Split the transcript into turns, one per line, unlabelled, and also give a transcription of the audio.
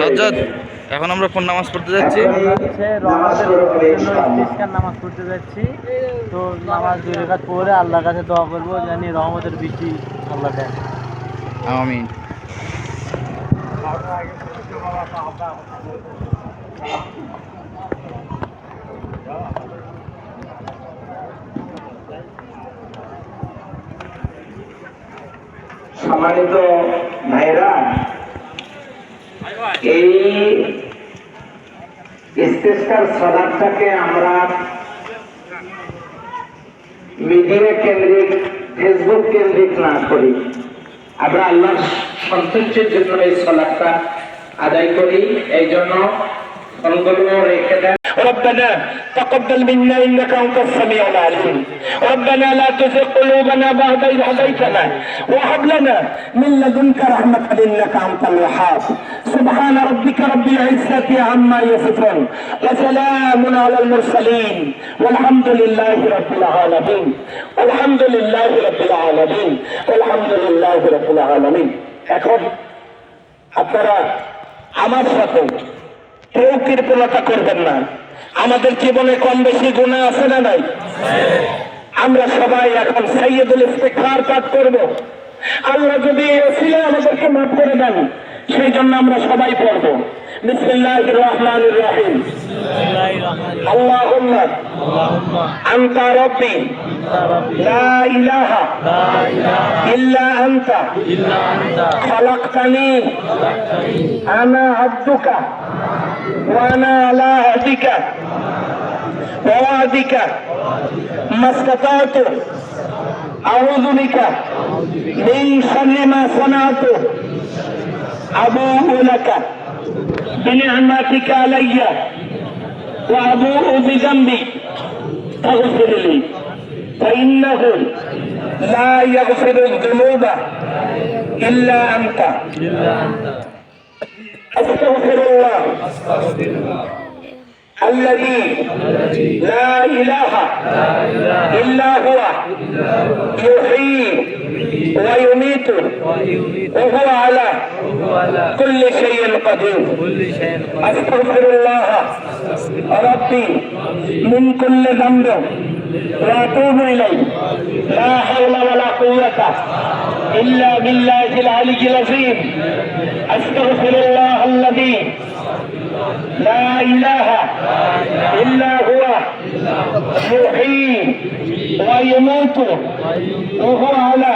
সাজ্জাদ এখন আমরা কোন নামাজ পড়তে যাচ্ছি।
নামাজ পড়তে যাচ্ছি। তো নামাজ দুই রেখাত পড়ে আল্লাহর কাছে দোয়া করব জানি রহমতের বৃষ্টি আল্লাহ দেন
আমিন।
সম্মানিত ভাইরা এই ইস্তেস্কার সলাদটাকে আমরা মিডিয়া কেন্দ্রিক, ফেসবুক কেন্দ্রিক না করি। আমরা আল্লাহ সন্তুষ্টির জন্য এই সলাদটা আদায় করি। এই জন্য ফোনগুলো রেখে দেন।
ربنا تقبل منا انك انت السميع العليم ربنا لا تزغ قلوبنا بعد اذ هديتنا وهب لنا من لدنك رحمه انك انت الوهاب سبحان ربك رب العزه عما يصفون وسلام على المرسلين والحمد لله رب العالمين والحمد لله رب العالمين والحمد لله رب العالمين এখন আপনারা আমার সাথে কেউ কৃপণতা করবেন না আমাদের জীবনে কম বেশি গুণা আছে না নাই? আমরা সবাই এখন সাইয়েদুল ইস্তেকার পাঠ করব। আল্লাহ যদি এসিলে আমাদেরকে মাফ করে দেন, সেই জন্য আমরা সবাই পড়ব। বিসমিল্লাহ রহমান রহিম। লা ইলাহা খালাকতানি। আনা আব্দুকা। وأنا على عهدك ووعدك. ما استطعت. أعوذ بك. من شر ما صنعت. أبوء لك. بنعمتك علي. وأبوء بذنبي. فاغفر لي. فإنه لا يغفر الذنوب إلا أنت. আস্তাগফিরুল্লাহ আস্তাগফিরুল্লাহ الذي لا إله إلا هو يحيي ويميت وهو على كل شيء قدير أستغفر الله ربي من كل ذنب وأتوب إليه لا حول ولا قوة إلا بالله العلي العظيم أستغفر الله إله إلا هو. يحيي ويموت وهو على